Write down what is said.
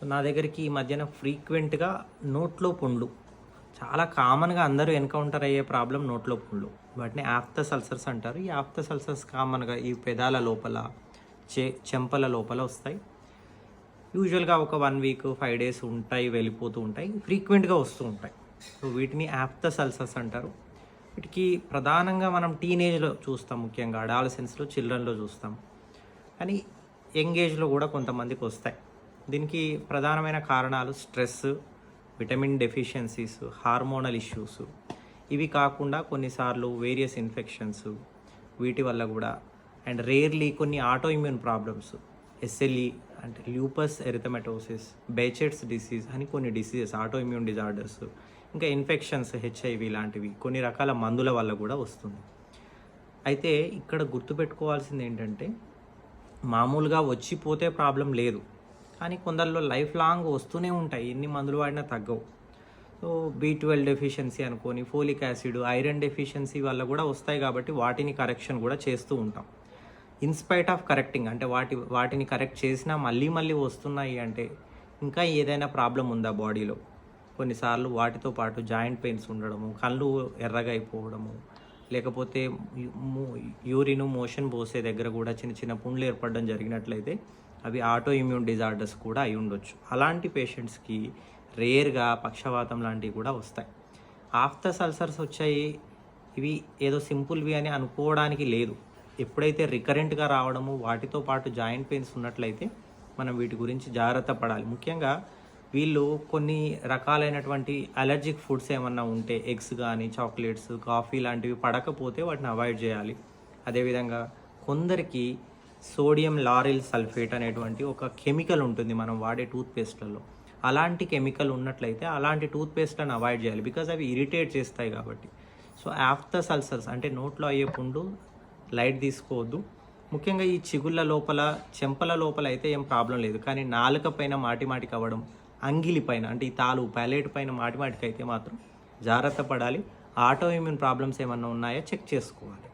So నా దగ్గరికి ఈ మధ్యన ఫ్రీక్వెంట్గా నోట్లో పుండ్లు. చాలా కామన్గా అందరూ ఎన్కౌంటర్ అయ్యే ప్రాబ్లం నోట్లో పుండ్లు. వాటిని ఆఫ్తస్ సల్సర్స్ అంటారు. ఈ ఆఫ్తస్ సల్సర్స్ కామన్గా ఈ పెదాల లోపల చే చెంపల లోపల వస్తాయి. యూజువల్గా ఒక వన్ వీక్ ఫైవ్ డేస్ ఉంటాయి వెళ్ళిపోతూ ఉంటాయి ఫ్రీక్వెంట్గా వస్తూ ఉంటాయి. సో వీటిని యాప్త సల్సర్స్ అంటారు. వీటికి ప్రధానంగా మనం టీనేజ్లో చూస్తాం ముఖ్యంగా అడాలసెన్స్లో చిల్డ్రన్లో చూస్తాం. కానీ యంగ్ ఏజ్లో కూడా కొంతమందికి వస్తాయి. దీనికి ప్రధానమైన కారణాలు stress vitamin deficiencies hormonal issues. ఇవి కాకుండా కొన్నిసార్లు వేరియస్ ఇన్ఫెక్షన్స్ వీటి వల్ల కూడా. అండ్ రేర్లీ కొన్ని ఆటో ఇమ్యూన్ ప్రాబ్లమ్స్ ఎస్ఎల్ఈ అంటే ల్యూపస్ ఎరిథమెటోసిస్ బేచెట్స్ డిసీజ్ అని కొన్ని డిసీజెస్ ఆటో ఇమ్యూన్ డిజార్డర్స్ ఇంకా ఇన్ఫెక్షన్స్ హెచ్ఐవి లాంటివి కొన్ని రకాల మందుల వల్ల కూడా వస్తుంది. అయితే ఇక్కడ గుర్తుపెట్టుకోవాల్సింది ఏంటంటే మామూలుగా వచ్చిపోతే ప్రాబ్లం లేదు. కానీ కొందరిలో లైఫ్ లాంగ్ వస్తూనే ఉంటాయి. ఎన్ని మందులు వాడినా తగ్గవు. సో బీ ట్వెల్వ్ డెఫిషియన్సీ అనుకోని ఫోలిక్ యాసిడ్ ఐరన్ డెఫిషియన్సీ వల్ల కూడా వస్తాయి కాబట్టి వాటిని కరెక్షన్ కూడా చేస్తూ ఉంటాం. ఇన్స్పైట్ ఆఫ్ కరెక్టింగ్ అంటే వాటి వాటిని కరెక్ట్ చేసినా మళ్ళీ మళ్ళీ వస్తున్నాయి అంటే ఇంకా ఏదైనా ప్రాబ్లం ఉందా బాడీలో కొన్నిసార్లు వాటితో పాటు జాయింట్ పెయిన్స్ ఉండడము కళ్ళు ఎర్రగా అయిపోవడము లేకపోతే యూరిన్ మోషన్ పోసే దగ్గర కూడా చిన్న చిన్న పుండ్లు ఏర్పడడం జరిగినట్లయితే అవి ఆటో ఇమ్యూన్ డిజార్డర్స్ కూడా అయి ఉండొచ్చు. అలాంటి పేషెంట్స్కి రేర్గా పక్షవాతం లాంటివి కూడా వస్తాయి. ఆఫ్టర్ సల్సర్స్ వచ్చాయి ఇవి ఏదో సింపుల్వి అని అనుకోవడానికి లేదు. ఎప్పుడైతే రికరెంట్గా రావడము వాటితో పాటు జాయింట్ పెయిన్స్ ఉన్నట్లయితే మనం వీటి గురించి జాగ్రత్త పడాలి. ముఖ్యంగా వీళ్ళు కొన్ని రకాలైనటువంటి అలర్జిక్ ఫుడ్స్ ఏమన్నా ఉంటే ఎగ్స్ కానీ చాక్లెట్స్ కాఫీ లాంటివి పడకపోతే వాటిని అవాయిడ్ చేయాలి. అదేవిధంగా కొందరికి సోడియం లారిల్ సల్ఫేట్ అనేటువంటి ఒక కెమికల్ ఉంటుంది మనం వాడే టూత్పేస్ట్లలో. అలాంటి కెమికల్ ఉన్నట్లయితే అలాంటి టూత్పేస్ట్లను అవాయిడ్ చేయాలి. బికాజ్ అవి ఇరిటేట్ చేస్తాయి కాబట్టి. సో ఆఫ్టర్ సల్సర్స్ అంటే నోట్లో అయ్యే పుండు లైట్ తీసుకోవద్దు. ముఖ్యంగా ఈ చిగుళ్ళ లోపల చెంపల లోపల అయితే ఏం ప్రాబ్లం లేదు. కానీ నాలుక పైన మాటిమాటికి అవ్వడం అంగిలి పైన అంటే ఈ తాలు ప్యాలెట్ పైన మాటిమాటికి అయితే మాత్రం జాగ్రత్త పడాలి. ఆటో ఇమ్యూన్ ప్రాబ్లమ్స్ ఏమన్నా ఉన్నాయో? చెక్ చేసుకోవాలి.